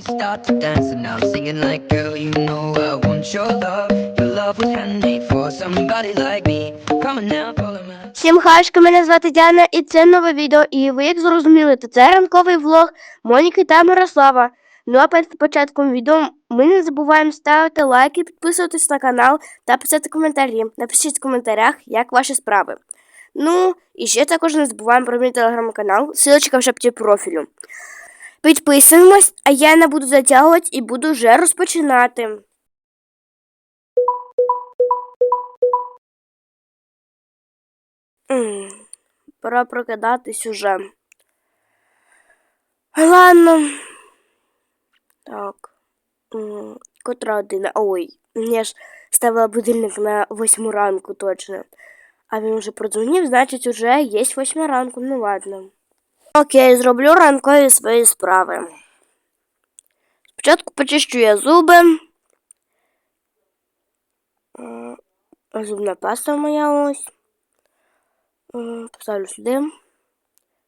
we start to dance and I'm singing like, girl, you know I want your love. Your love was handmade for somebody like me. Come on now, follow my. Всім хашки, мене звати Діана, і це нове відео. І ви, як зрозуміли, то це ранковий влог Моніки та Мирослава. Ну а перед початком відео ми не забуваємо ставити лайки, підписуватись на канал та писати коментарі. Напишіть в коментарях, як ваші справи. Ну, і ще також не забуваємо про мій телеграм-канал, ссылочка в шапці профілю. Підписуємось, а я не буду затягувати і буду вже розпочинати. Пора прокидатись уже. Ладно. Так. Котра година? Ой, я ж ставила будильник на восьму ранку точно. А він вже продзвонив, значить уже є восьма ранку. Ну ладно. Окей, зроблю ранкові свої справи. Спочатку почищу я зуби. Зубна паста моя ось. Поставлю сюди.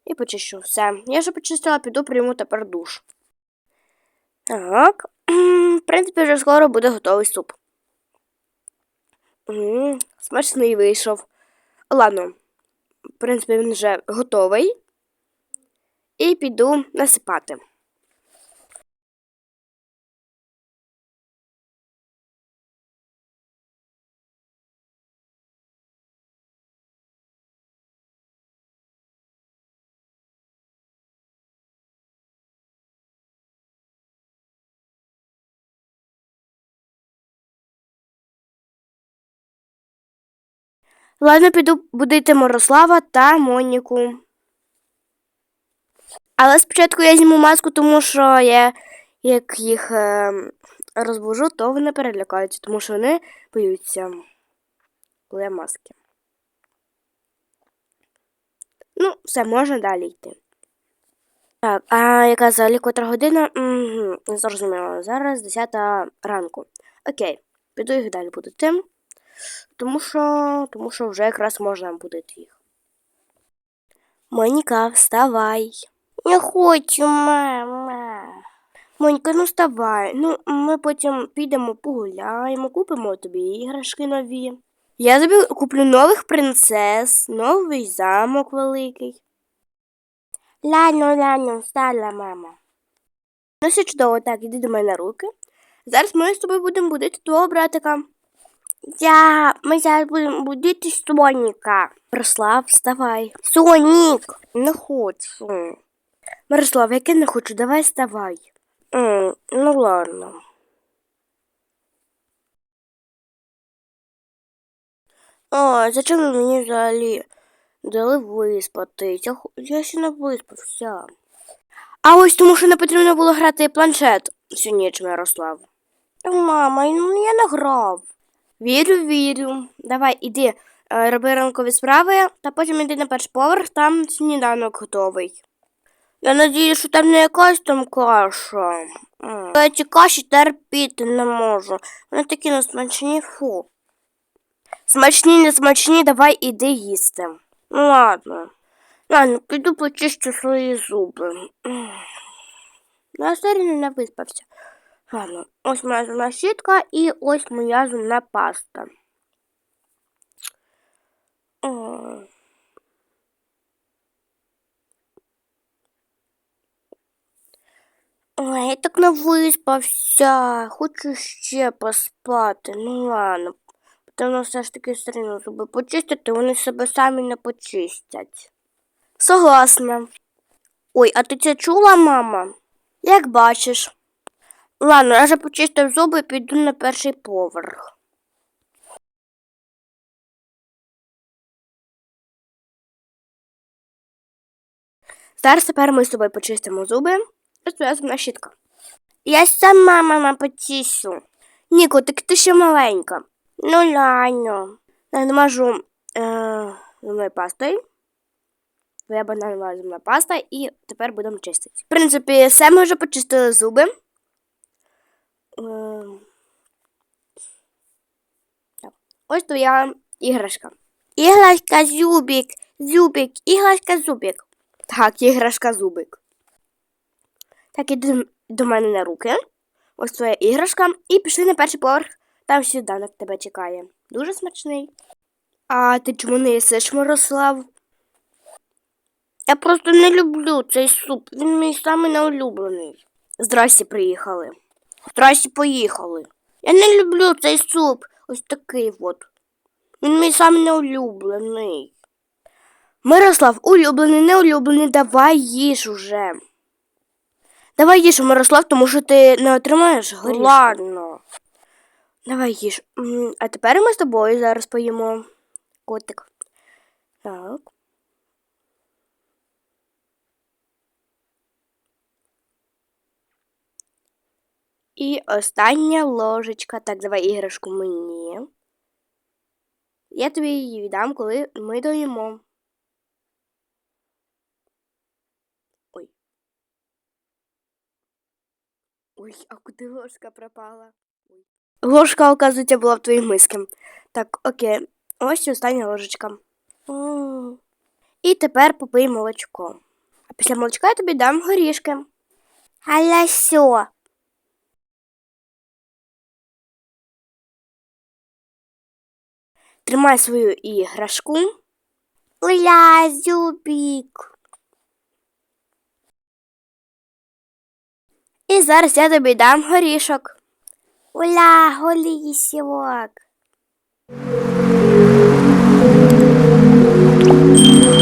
І почищу. Все. Я вже почистила, піду прийму тепер душ. Так. В принципі, вже скоро буде готовий суп. М, Смачний вийшов. Ладно. В принципі, він вже готовий. І піду насипати. Ладно, піду будити Мирослава та Моніку. Але спочатку я зніму маску, тому що я як їх е, розбужу, то вони перелякаються, тому що вони боються, коли я маски. Ну, все, можна далі йти. Так, а яка взагалі котра година? Угу, зрозуміло. Зараз 10 ранку. Окей, піду їх далі будити. Тому що, тому що вже якраз можна будити їх. Моніка, вставай. Не хочу, мама. Монька, ну вставай. Ну, ми потім підемо погуляємо, купимо тобі іграшки нові. Я тобі куплю нових принцес, новий замок великий. Ладно, ладно, встала, мама. Ну, все чудово, так, іди до мене на руки. Зараз ми з тобою будемо будити твого братика. Я, ми зараз будемо будити Соніка. Мирослав, вставай. Сонік, не хочу. Мирослав, яке не хочу, давай вставай. М, ну ладно. О, зачем ви мені взагалі дали виспатись? Я, я ще не виспався. А ось тому, що не потрібно було грати планшет всю ніч, Мирослав. Мама, ну я не грав. Вірю, вірю. Давай, іди, е, роби ранкові справи, та потім іди на перший поверх, там сніданок готовий. Я надію, що там не якась там каша. Я ці каші терпіти не можу. Вони такі несмачні, фу. Смачні, не смачні, давай іди їсти. Ну ладно. Ладно, піду почищу свої зуби. Ну, я все не виспався. Ладно, ось моя зубна щітка і ось моя зубна паста. Ой. Ой, я так не виспався. Хочу ще поспати. Ну ладно. Потрібно все ж таки рівно зуби почистити, вони себе самі не почистять. Согласна. Ой, а ти це чула, мама? Як бачиш. Ладно, я вже почистив зуби і піду на перший поверх. Зараз тепер ми з тобою почистимо зуби. Твоя зубна щітка. Я сама мама почищу. Ніко, так ти ще маленька. Ну ладно. Я намажу е, зубною пастою. Твоя бананова зубна паста і тепер будемо чистити. В принципі, все ми вже почистили зуби. Е, так. Ось іграшка. Іграшка зубик, зубик, іграшка зубик. Так, іграшка зубик. Так, іди, до мене на руки. Ось твоя іграшка. І пішли на перший поверх. Там сніданок тебе чекає. Дуже смачний. А ти чому не їсиш, Мирослав? Я просто не люблю цей суп. Він мій самий неулюблений. Здрасті приїхали. Здрасті поїхали. Я не люблю цей суп. Ось такий от. Він мій самий неулюблений. Мирослав, улюблений, неулюблений, давай їж уже. Давай їж, Мирослав, тому що ти не отримаєш горішку. Ладно. Давай їж. А тепер ми з тобою зараз поїмо. Котик. Так. І остання ложечка. Так, давай іграшку мені. Я тобі її віддам, коли ми доїмо. Ой, а куди ложка пропала? Ой. Ложка, оказується, була в твоїй миски. Так, окей. Ось і остання ложечка. М. І тепер попий молочко. А після молочка я тобі дам горішки. Алясьо. Тримай свою іграшку. Уля, зюбік. І зараз я тобі дам горішок. Уля, голісівок.